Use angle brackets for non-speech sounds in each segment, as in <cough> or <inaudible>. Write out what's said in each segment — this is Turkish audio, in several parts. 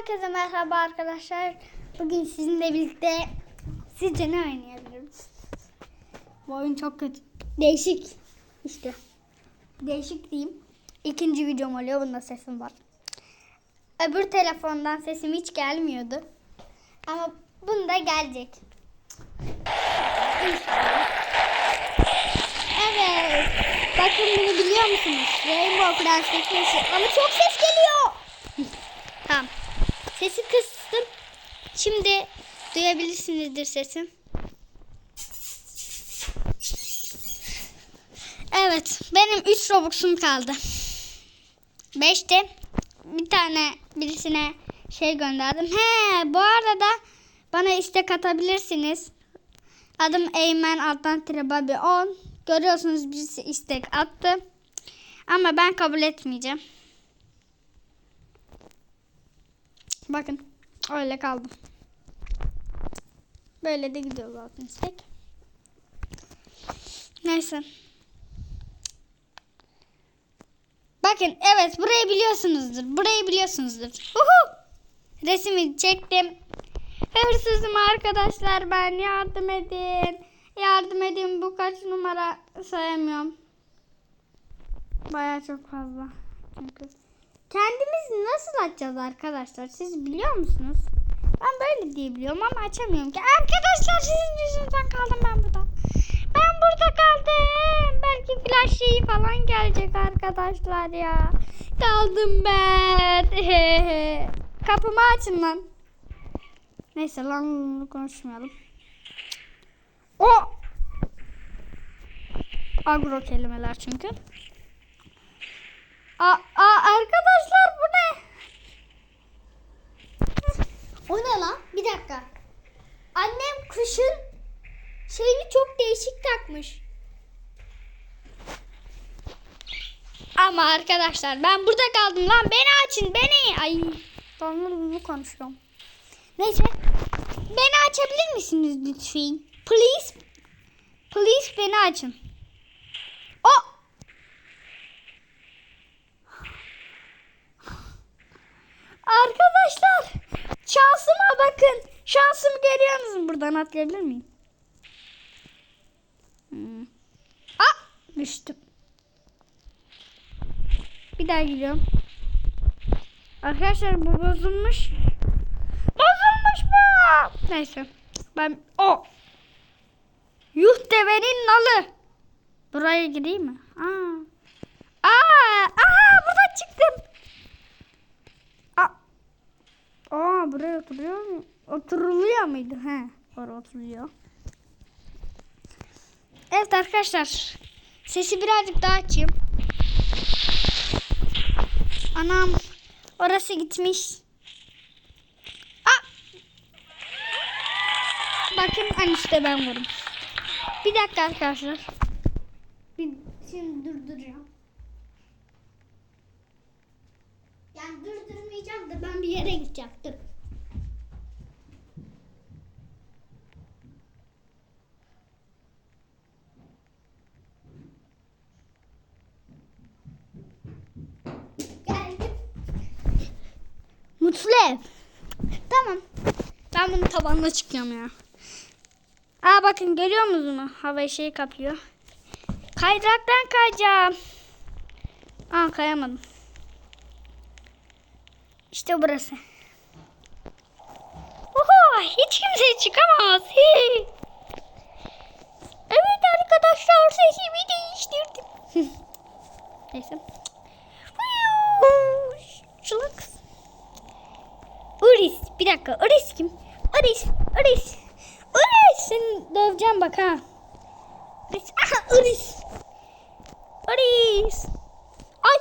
Herkese merhaba arkadaşlar. Bugün sizinle birlikte sizce ne oynayabiliriz? Bu oyun çok kötü. Değişik. İşte. Değişik diyeyim. İkinci videom oluyor. Bunda sesim var. Öbür telefondan sesim hiç gelmiyordu. Ama bunda gelecek. Evet. Bakın bunu biliyor musunuz? Rainbow Friends'teki şey. Ama çok ses geliyor. Sesi kıstım. Şimdi duyabilirsinizdir sesim. Evet. Benim 3 Robux'um kaldı. 5'te bir tane birisine şey gönderdim. He bu arada bana istek atabilirsiniz. Adım Eymen alttan tire Babi 10. Görüyorsunuz birisi istek attı. Ama ben kabul etmeyeceğim. Bakın öyle kaldım. Böyle de gidiyor zaten istek. Neyse. Bakın evet burayı biliyorsunuzdur. Burayı biliyorsunuzdur. Uhu! Resmi çektim. Hırsızım arkadaşlar ben yardım edin. Yardım edin bu kaç numara sayamıyorum. Baya çok fazla. Çünkü kendimiz nasıl açacağız arkadaşlar siz biliyor musunuz? Ben böyle diye biliyorum ama açamıyorum ki. Arkadaşlar sizin yüzünüzden kaldım ben burada. Ben burada kaldım. Belki flash şeyi falan gelecek arkadaşlar ya. Kaldım ben. <laughs> Kapımı açın lan. Neyse lan konuşmayalım. O agro kelimeler çünkü. Aa, aa arkadaşlar bu ne? O ne lan? Bir dakika. Annem kışın şeyini çok değişik takmış. Ama arkadaşlar ben burada kaldım lan. Beni açın beni. Ay donlu konuşuyorum. Neyse. Beni açabilir misiniz lütfen? Please. Please beni açın. O. Arkadaşlar şansıma bakın. Şansımı görüyorsunuz. Buradan atlayabilir miyim? Hmm. Aa, düştüm. Bir daha gidiyorum. Arkadaşlar bu bozulmuş. Bozulmuş bu. Neyse. Ben o. Yuh devenin nalı. Buraya gireyim mi? Aa. Aa, aha burada çıktım. Aa. Aa buraya oturuyor mu? Oturuluyor muydu? He. Orada oturuyor. Evet arkadaşlar. Sesi birazcık daha açayım. Anam. Orası gitmiş. Bakın en üstte ben varım. Bir dakika arkadaşlar. Bir şimdi durduracağım. Yani durdurmayacağım da ben bir yere gidecektim. Geldim. Mutlu ev. Tamam. Ben bunu tabanla çıkıyorum ya. Aa bakın görüyor musunuz? Hava şeyi kapıyor. Kaydıraktan kayacağım. Aa kayamadım. İşte burası. Oho, hiç kimse çıkamaz. Evet arkadaşlar sesimi değiştirdim. <laughs> Neyse. Çılık. Iris. Bir dakika. Iris kim? Iris. Iris. Iris. Seni döveceğim bak ha. Iris. Aha Iris. Iris. Ay.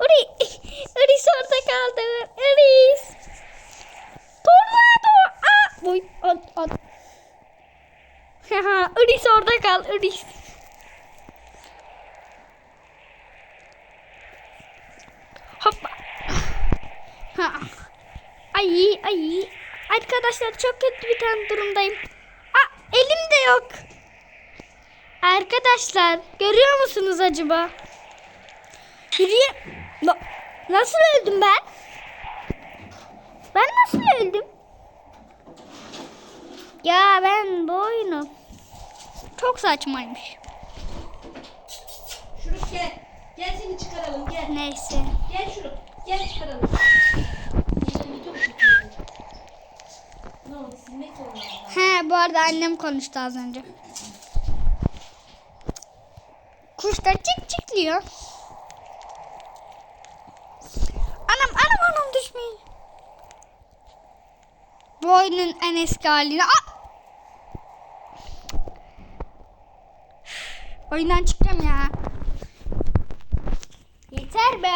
Iris. <laughs> Iris orada kaldı. Iris. Tornado. Aa. Oy. At, at. <laughs> Haha. Iris orada kal. Iris. Hoppa. Ha. Ay ay. Arkadaşlar çok kötü bir tane durumdayım. Aa, elim de yok. Arkadaşlar görüyor musunuz acaba? Yürüye... Na- Nasıl öldüm ben? Ben öldüm? Ya ben bu oyunu çok saçmaymış. Şuruk gel. Gel seni çıkaralım gel. Neyse. Gel Şuruk. Gel çıkaralım. Yeşilini çok çekiyorum. Ne oldu silmek zorunda. He bu arada annem konuştu az önce. Kuşlar çık çıklıyor. Anam anam anam düşmeyin. Bu oyunun en eski halini. Aa! Oyundan çıkacağım ya. Yeter be.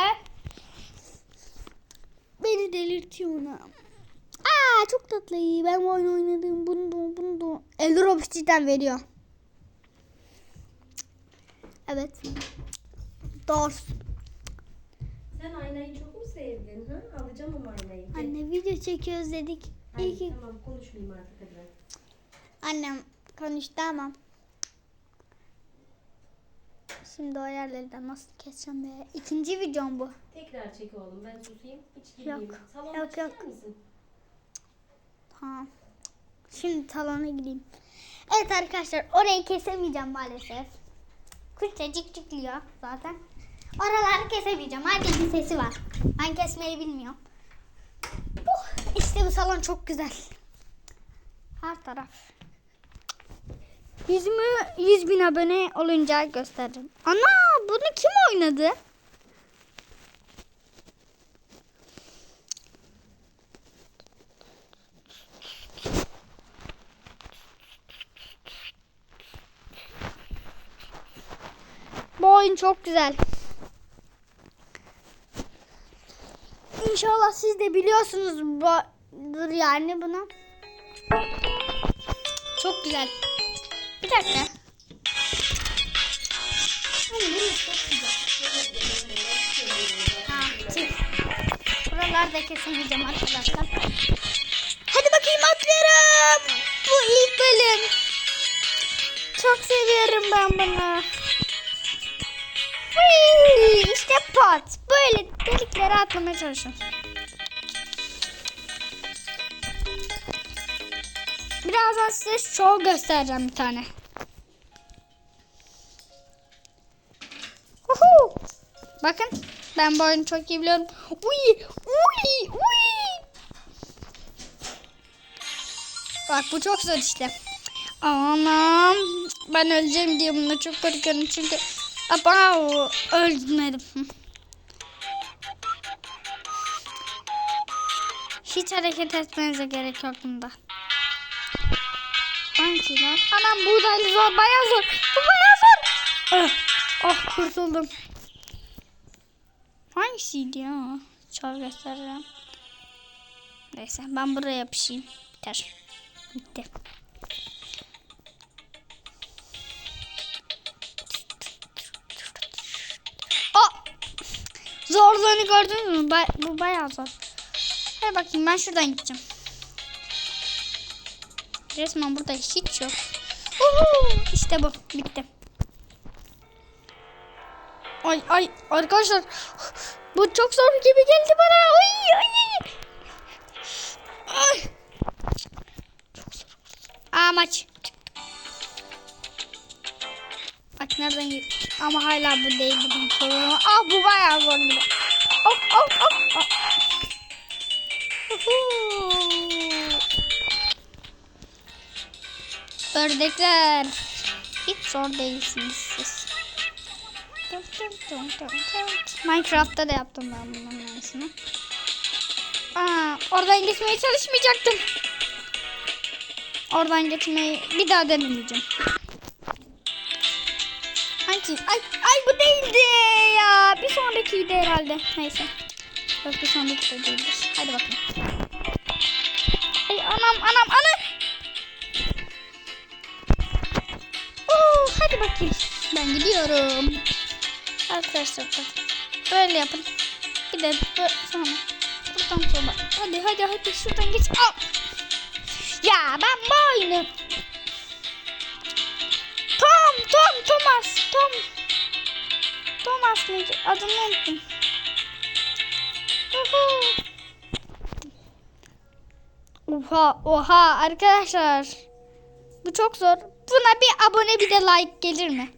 Beni delirtiyor ona. Çok tatlı. Ben bu oyunu oynadım. Bunu da bunu da. Eldrop cidden veriyor. Evet. Doğru. Sen aynayı çok mu sevdin? Ha? Alacağım ama aynayı. Anne video çekiyoruz dedik. İyi Hadi, ki tamam konuşmayayım artık hadi annem konuştu ama. Şimdi o yerlerden nasıl keseceğim be? İkinci videom bu. Tekrar çek oğlum ben susayım. Hiç girmeyeyim. Yok. Salona Yok, yok. mısın? Tamam. Şimdi salona gideyim. Evet arkadaşlar orayı kesemeyeceğim maalesef. Kuşça cik cikliyor zaten. Oraları kesemeyeceğim. Herkesin sesi var. Ben kesmeyi bilmiyorum. Uh, işte bu salon çok güzel. Her taraf. Yüzümü 100 bin abone olunca göstereceğim. Ana bunu kim oynadı? Oyun çok güzel. İnşallah siz de biliyorsunuzdur yani bunu. Çok güzel. Bir dakika. Hani bunu çok güzel. Ha, tüh. Buraları da kesemeyeceğim arkadaşlar. Hadi bakayım atlıyorum. Bu ilk bölüm. Çok seviyorum ben bunu. İşte pot. Böyle deliklere atlamaya çalışıyorum. Birazdan size show göstereceğim bir tane. Uhu! Bakın ben bu oyunu çok iyi biliyorum. Uy! Uy! Uy! Bak bu çok zor işte. Anam ben öleceğim diye bunu çok korkuyorum çünkü Öldürmedim. Hı. Hiç hareket etmenize gerek yok bunda. Lan? Anam buğdaylı zor bayağı zor. Bu bayağı zor. Oh, oh kurtuldum. Hangisiydi ya? Çal göstereceğim. Neyse ben buraya yapışayım. Biter. Bitti. Zorluğunu gördünüz mü? Ba- bu bayağı zor. Hadi bakayım ben şuradan gideceğim. Resmen burada hiç yok. Uhu! İşte bu. Bitti. Ay ay arkadaşlar. Bu çok zor gibi geldi bana. Ay ay. Ay. Çok zor. Bak nereden git? Ama hala bu değil bizim sorunum. Ah bu bayağı zor gibi. Of. of. Uhu. Ördekler. Hiç zor değilsiniz siz. Minecraft'ta da yaptım ben bunların aynısını. Aa, oradan geçmeye çalışmayacaktım. Oradan geçmeyi bir daha denemeyeceğim. Hangi? Ay, ay bu değildi ya. Bir sonrakiydi herhalde. Neyse. Yok bir sonraki de değildir. Hadi bakalım. Ay anam anam anam. Oo, hadi bakayım. Ben gidiyorum. Arkadaşlar bak. Böyle yapın. De böyle sonra. Buradan sonra. Hadi hadi hadi şuradan geç. Al. Ya ben bu. Tom Tom Thomas Tom. Thomas mıydı? Adını unuttum. Oha oha arkadaşlar. Bu çok zor. Buna bir abone bir de like gelir mi?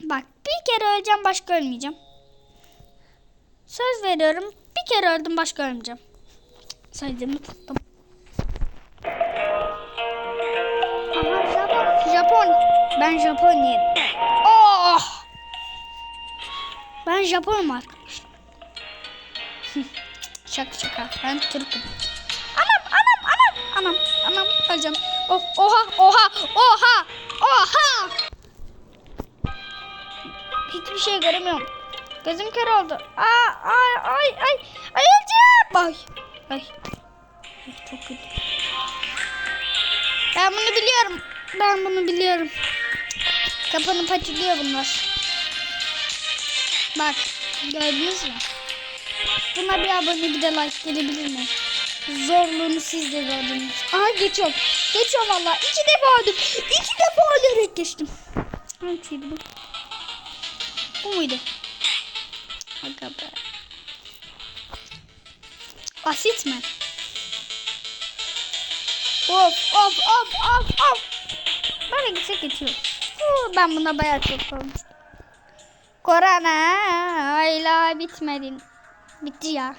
Bak bir kere öleceğim başka ölmeyeceğim. Söz veriyorum bir kere öldüm başka ölmeyeceğim. Sözümü tuttum. Ben Japon yerim. Oh! Ben Japonum arkadaşlar. <laughs> şaka şaka. Ben Türk'üm. Anam anam anam anam anam öleceğim. Oh, oha oha oha oha. Hiçbir şey göremiyorum. Gözüm kör oldu. Aa, ay ay ay ay öleceğim. Ay. Ay, Çok kötü. Ben bunu biliyorum. Ben bunu biliyorum. Kapanıp açılıyor bunlar. Bak gördünüz mü? Buna bir abone bir de like gelebilir mi? Zorluğunu siz de gördünüz. Aha geçiyorum. Geçiyorum valla. İki defa öldüm. İki defa ölerek geçtim. Hangisiydi bu? Bu muydu? Aga be. Asit mi? Of of of of of. Böyle gitsek geçiyor. Ben buna bayağı olmuştum. Korona hala bitmedin. Bitti ya.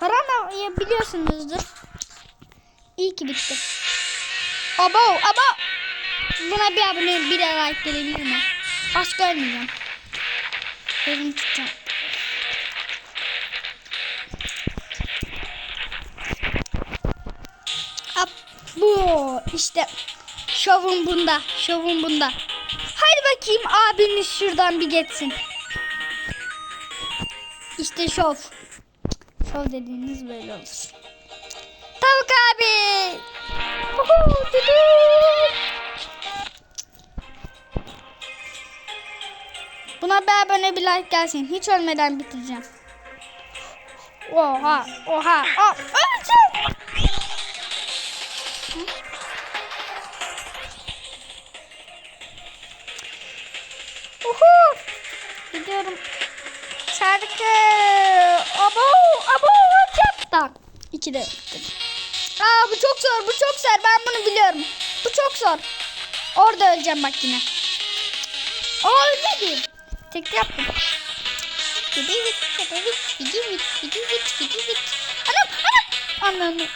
Korona'yı biliyorsunuzdur. İyi ki bitti. Abo abo. Buna bir abone bir de like gelebilir mi? Başka ölmeyeceğim. Gözüm tutacağım. Bu işte şovum bunda. Şovum bunda. Hadi bakayım abimiz şuradan bir geçsin. İşte şov. Şov dediğiniz böyle olur. Tavuk abi. Buna bir abone bir like gelsin. Hiç ölmeden bitireceğim. Oha, oha, oh, öleceğim. Gidiyorum. Şarkı. Abo, abo, çapta. İki de. Aa bu çok zor, bu çok zor. Ben bunu biliyorum. Bu çok zor. Orada öleceğim bak yine. Aa ölmedi. Tek yaptım. Gidi git, gidi git, gidi git, gidi git, gidi git. Anam, anam. Anam.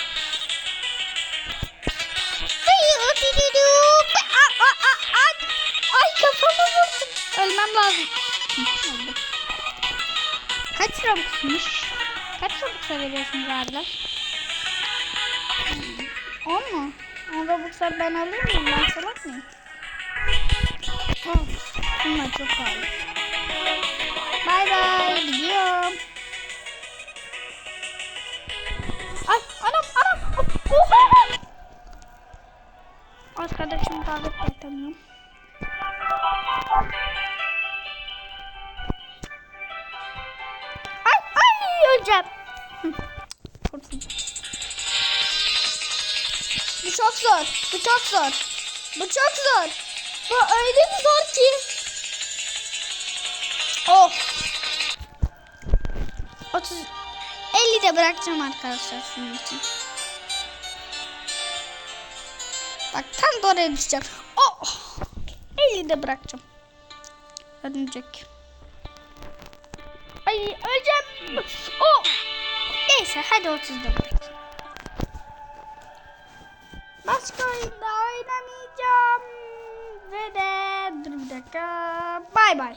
Ay kafamı vurdum. Ölmem lazım. Kaç robuxmuş? Kaç robux'a veriyorsunuz abiler? 10 mu? 10 robux'a ben alır mıyım? Ben salak mıyım? Oh, bunlar çok pahalı. Bay bay. Gidiyorum. Ay anam anam. Oha. Arkadaşım davet yapamıyorum. Zor. Bu çok zor. Bu çok zor. Bu öyle bir zor ki. Oh. 30 50 de bırakacağım arkadaşlar şunun için. Bak tam da oraya. Oh. 50 de bırakacağım. Örümcek. Ay öleceğim. Oh. Neyse hadi 30'da bırakayım. Başka oyunda oynamayacağım. Ve de dur bir dakika. Bay bay.